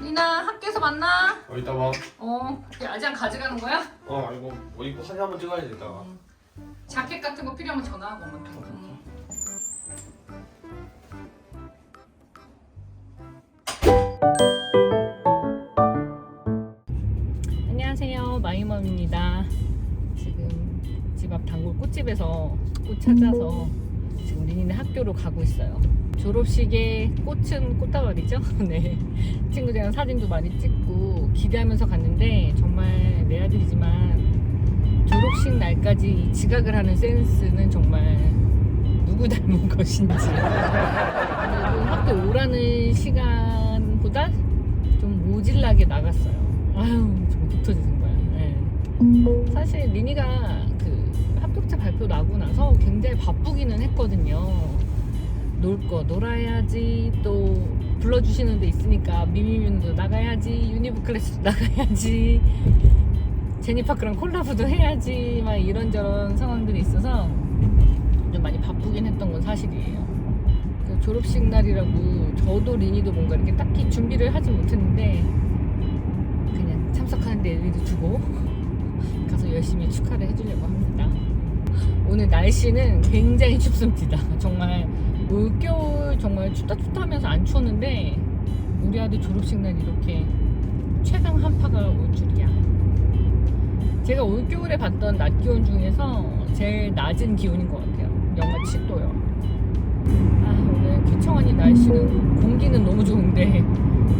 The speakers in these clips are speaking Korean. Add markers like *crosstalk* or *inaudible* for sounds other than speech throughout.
리나 학교에서 만나. 어 이따 봐. 어, 아지랑 가져가는 거야? 어 이거 뭐 이거 사진 한번 찍어야지 이따가. 자켓 같은 거 필요하면 전화하고 엄마한테. 응. 안녕하세요 마이멈입니다 지금 집 앞 단골 꽃집에서 꽃 찾아서 지금 리니네 학교로 가고 있어요 졸업식에 꽃은 꽃다발이죠? *laughs* 네. 친구들이랑 사진도 많이 찍고 기대하면서 갔는데 정말 내 아들이지만 졸업식 날까지 이 지각을 하는 센스는 정말 누구 닮은 *laughs* 것인지. 학교 오라는 시간보다 좀 모질라게 나갔어요. 아유 정말 독 터지는 거야. 네. 사실 리니가 그 합격자 발표 나고 나서 굉장히 바쁘기는 했거든요 놀 거 놀아야지 또 불러주시는 데 있으니까 미미윤도 나가야지 유니브 클래스도 *laughs* 나가야지 제니파크랑 콜라보도 해야지 막 이런저런 상황들이 있어서 좀 많이 바쁘긴 했던 건 사실이에요. 그 졸업식 날이라고 저도 리니도 뭔가 이렇게 딱히 준비를 하지 못했는데 그냥 참석하는데 의의를 두고 *laughs* 가서 열심히 축하를 해주려고 합니다. 오늘 날씨는 굉장히 춥습니다. 정말 올겨울 정말 춥다 춥다 하면서 안 추웠는데 우리 아들 졸업식 날 이렇게 최강 한파가 올 줄이야. 제가 올겨울에 봤던 낮 기온 중에서 제일 낮은 기온인 것 같아요. 영하 7도요. 아, 오늘 귀청하니 날씨는 공기는 너무 좋은데,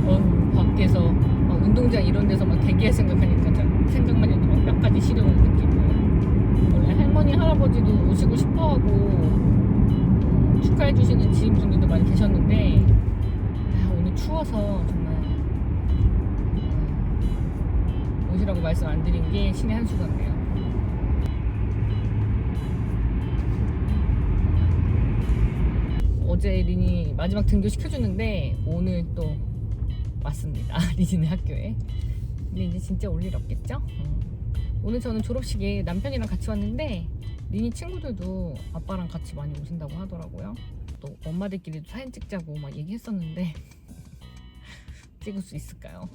어, 밖에서 막 운동장 이런 데서 막 대기할 생각하니까 참 생각만 해도 막 뼈까지 시려오는 느낌이에요. 원래 할머니, 할아버지도 오시고 싶어 하고, 음, 축하해 주시는 지인분들도 많이 계셨는데, 아, 오늘 추워서 정말 음, 오시라고 말씀 안 드린 게 신의 한수 같네요. 어제 린이 마지막 등교 시켜주는데 오늘 또 왔습니다. *laughs* 리진의 학교에. 근데 이제 진짜 올 일 없겠죠? 음. 오늘 저는 졸업식에 남편이랑 같이 왔는데 리니 친구들도 아빠랑 같이 많이 오신다고 하더라고요. 또 엄마들끼리도 사진 찍자고 막 얘기했었는데 *laughs* 찍을 수 있을까요?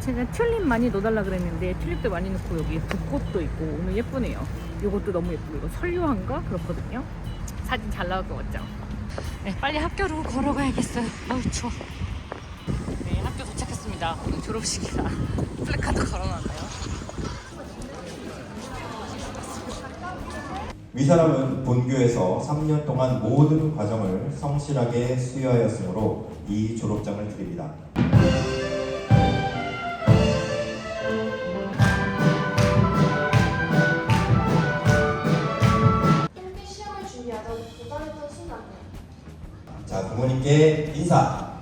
제가 튤립 많이 넣어달라 그랬는데 튤립도 많이 넣고 여기 붓꽃도 있고 오늘 예쁘네요. 이것도 너무 예쁘고 이거 설유한가 그렇거든요. 사진 잘 나올 것 같죠? 네, 빨리 학교로 걸어가야겠어요. 어우 추워. 오늘 졸업식이라 플래카드 걸어놨네요. 위사람은 본교에서 3년 동안 모든 과정을 성실하게 수여하였으므로 이 졸업장을 드립니다. 자, 부모님께 인사.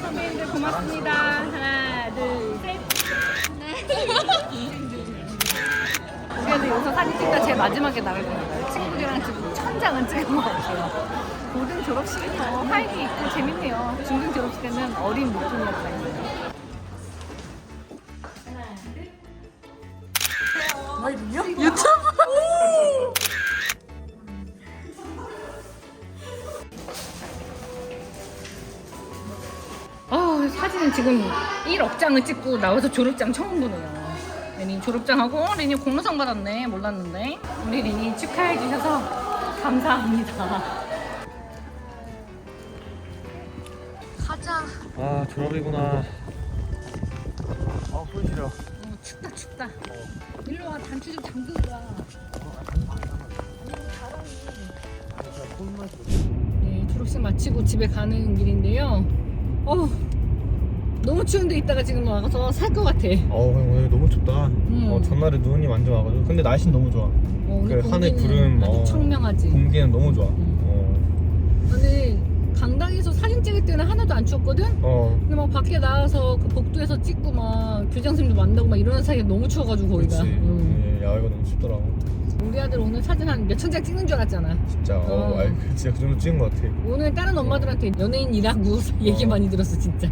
선배님들 고맙습니다. 하나, 둘, 셋. 그래도 여기서 사진 찍다 제일 마지막에 나갈 거예요. 친구들이랑 지금 천장은 찍은 것 같아요. 고등 졸업식이 더 활기 있고 재밌네요. 중등 졸업식 때는 어린. 하나, 둘. 마이든요? 유튜브! 아 사진은 지금 1억 장을 찍고 나와서 졸업장 처음 보네요. 리니 졸업장하고 어, 리니 공로상 받았네 몰랐는데 우리 리니 축하해 주셔서 감사합니다. 가자. 아 졸업이구나. 아손 시려. 어, 춥다 춥다. 일로 와 단추 좀 잠그고 와. 네 졸업식 마치고 집에 가는 길인데요. 어 너무 추운데 이따가 지금 와서 살 것 같아. 어 오늘 너무 춥다. 음. 어 전날에 눈이 완전 와가지고. 근데 날씨는 너무 좋아. 어, 그 하늘 구름, 아주 어. 청명하지. 공기는 너무 좋아. 음. 오늘 강당에서 사진 찍을 때는 하나도 안 추웠거든? 어. 어. 근데 막 밖에 나와서 그 복도에서 찍고 막 교장 선생님도 만나고 막 이러는 사이에 너무 추워가지고 거기가. 그렇지. 음. 예, 야 이거 너무 춥더라고. 우리 아들 오늘 사진 한 몇천 장 찍는 줄 알았잖아. 진짜 어, 어. 아이, 그 진짜 그 정도 찍은 것 같아 오늘 다른 엄마들한테 연예인이라고 *laughs* 얘기 어. 많이 들었어 진짜.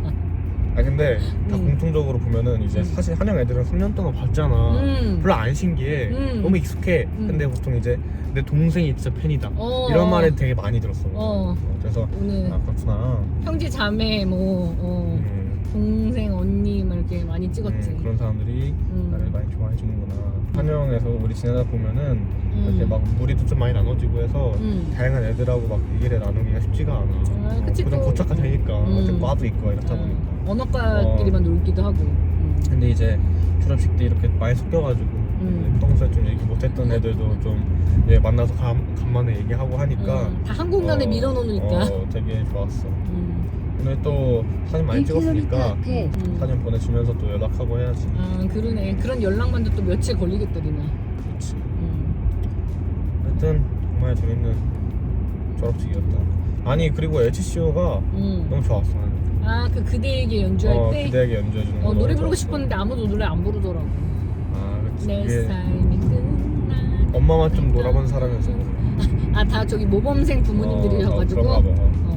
아 근데 다 음. 공통적으로 보면은 이제 음. 사실 한영 애들은 3년 동안 봤잖아 음. 별로 안 신기해 음. 너무 익숙해 음. 근데 보통 이제 내 동생이 진짜 팬이다 어. 이런 말을 되게 많이 들었어 어. 그래서 오늘 아 그렇구나 형제 자매 뭐 어, 음, 동생 언니 막 이렇게 많이 찍었지. 음, 그런 사람들이 음. 나를 많이 좋아해 주는구나 한영에서 우리 지내다 보면은 음. 이렇게 막 무리도 좀 많이 나눠지고 해서 음. 다양한 애들하고 막 얘기를 나누기가 쉽지가 않아 아, 그치, 그냥 또. 고착화 되니까 음. 과도 있고 이렇다 어, 보니까 언어과끼리만 놀기도 하고. 음. 근데 이제 졸업식 때 이렇게 많이 섞여가지고 음. 평소에 좀 얘기 못했던 애들도 좀 예, 만나서 간, 간만에 얘기하고 하니까 음, 다 한국만에 어, 밀어놓으니까. 어, 되게 좋았어 음. 오늘 또 사진 많이 찍었으니까 음. 사진 보내주면서 또 연락하고 해야지 아 그러네. 그런 연락만도 또 며칠 걸리겠더니만. 그렇지 음. 하여튼 정말 재밌는 졸업식이었다 아니 그리고 HCO가 음. 너무 좋았어 아그 그대에게 연주할 어, 때. 그대에게 연주해주는 거 어, 노래 너무 부르고 좋았어. 싶었는데 아무도 노래 안 부르더라고. 아 그치 내 이게 삶이 끝나. 엄마만 좀 놀아본 사람이어서 아다 저기 모범생 부모님들이셔가지고. 어, 어, 그런가 봐.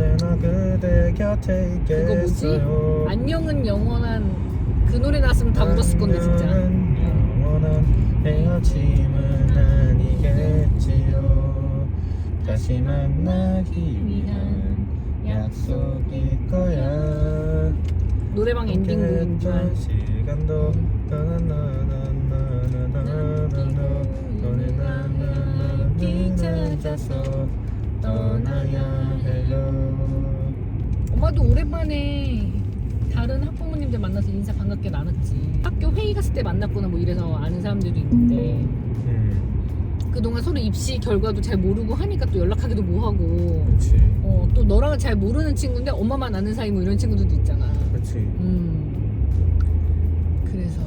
언제나 그대 곁에 그거 뭐지? 있겠어요 안녕은 영원한 그 노래 나왔으면 다 울었을 건데 진짜. 안녕은 영원한 헤어짐은 아니겠지요 다시 만나기 위한 약속일 거야 노래방 엔딩곡인 줄. 시간도 찾아서 떠나야 해요 엄마도 오랜만에 다른 학부모님들 만나서 인사 반갑게 나눴지. 학교 회의 갔을 때 만났거나 뭐 이래서 아는 사람들도 있는데 음 그동안 서로 입시 결과도 잘 모르고 하니까 또 연락하기도 뭐하고 어, 또 너랑은 잘 모르는 친구인데 엄마만 아는 사이 뭐 이런 친구들도 있잖아. 그치 음. 그래서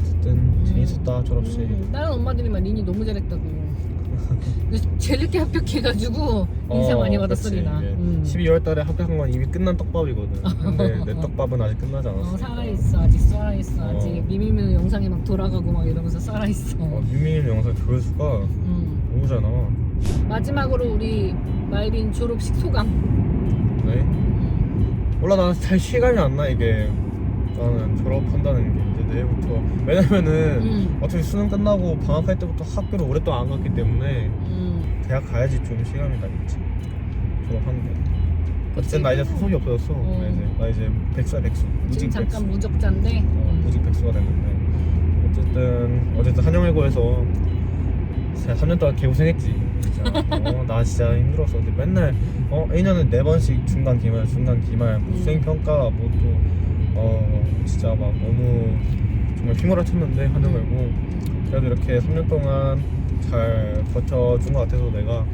어쨌든 재밌었다 졸업식 음, 다른 엄마들이 막 린이 너무 잘했다고. 제일 늦게 합격해가지고 인사 많이. 어, 그치, 이게 음. 12월 달에 합격한 건 이미 끝난 떡밥이거든 근데 *laughs* 내 떡밥은 아직 끝나지 않았어 어, 살아있어 아직 살아있어 어. 아직 미미미 영상이 막 돌아가고 막 이러면서 살아있어. 어, 유민이 영상 조회수가 음. 나와 마지막으로 우리 마이린 졸업식 소감. 네? 음. 몰라 나는 잘 실감이 안 나 이게 나는 졸업한다는 게 이제 내일부터 왜냐면은 음. 어차피 수능 끝나고 방학할 때부터 학교를 오랫동안 안 갔기 때문에 음. 대학 가야지 좀 실감이 나겠지 졸업하는 게 어쨌든 나 이제 소속이 없어졌어 어. 나 이제 나 이제 백수야 백수 지금 무직 잠깐 백수 무적자인데. 어, 음. 무직 백수가 됐는데 어쨌든 어쨌든 한영외고에서 제가 3년 동안 개고생했지 진짜 어, 나 진짜 힘들었어 근데 맨날 어 1년에 4번씩 중간 기말 중간 기말 뭐 음. 수행평가 뭐또 어 진짜 막 너무 정말 휘몰아쳤는데 한영외고 그래도 이렇게 3년 동안 잘 버텨준 것 같아서 내가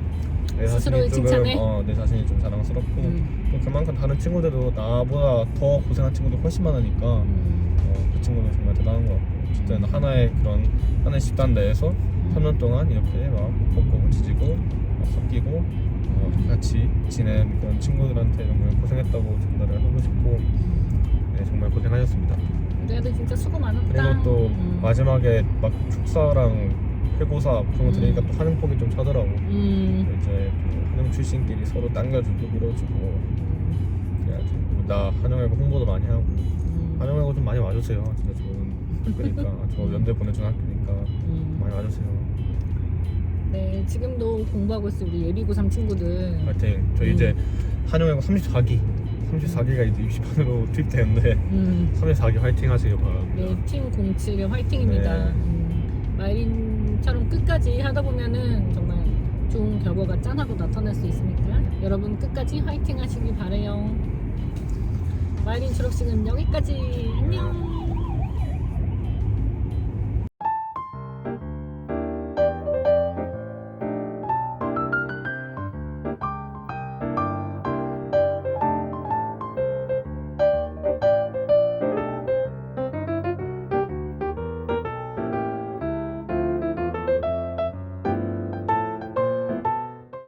내 스스로를 자신이 조금 칭찬해? 어, 내 자신이 좀 자랑스럽고 음. 또 그만큼 다른 친구들도 나보다 더 고생한 친구도 훨씬 많으니까 음. 어, 그 친구는 정말 대단한 것 같고 어쨌든 하나의 그런 하나의 집단 내에서 3년 동안 이렇게 막 걷고 지지고 막 섞이고 어, 같이 지낸 그런 친구들한테 정말 고생했다고 전달을 하고 싶고 네, 정말 고생하셨습니다 아들 진짜 수고 많았다. 그리고 또 음. 마지막에 막 축사랑 회고사 그런 거 들으니까 음. 또 한영 폭이 좀 차더라고 음. 이제 또 한영 출신끼리 서로 당겨주고 밀어주고 그래야지 나 한영외고 홍보도 많이 하고 음. 한영외고 좀 많이 와주세요 진짜 좋은 학교니까 저 *laughs* 연대 보내주는 학교니까 음. 많이 와주세요 네, 지금도 공부하고 있어 우리 예비 고3 친구들. 하여튼 저 이제 한영외고 34기 34기가 이제 입시반으로 *laughs* 투입되는데 음. 34기 화이팅 하세요 바라고요 네, 팀 07 화이팅입니다. 네. 음, 마이린처럼 끝까지 하다 보면은 정말 좋은 결과가 짠하고 나타날 수 있으니까 여러분 끝까지 화이팅 하시길 바래요. 마이린 졸업식은 여기까지. 안녕.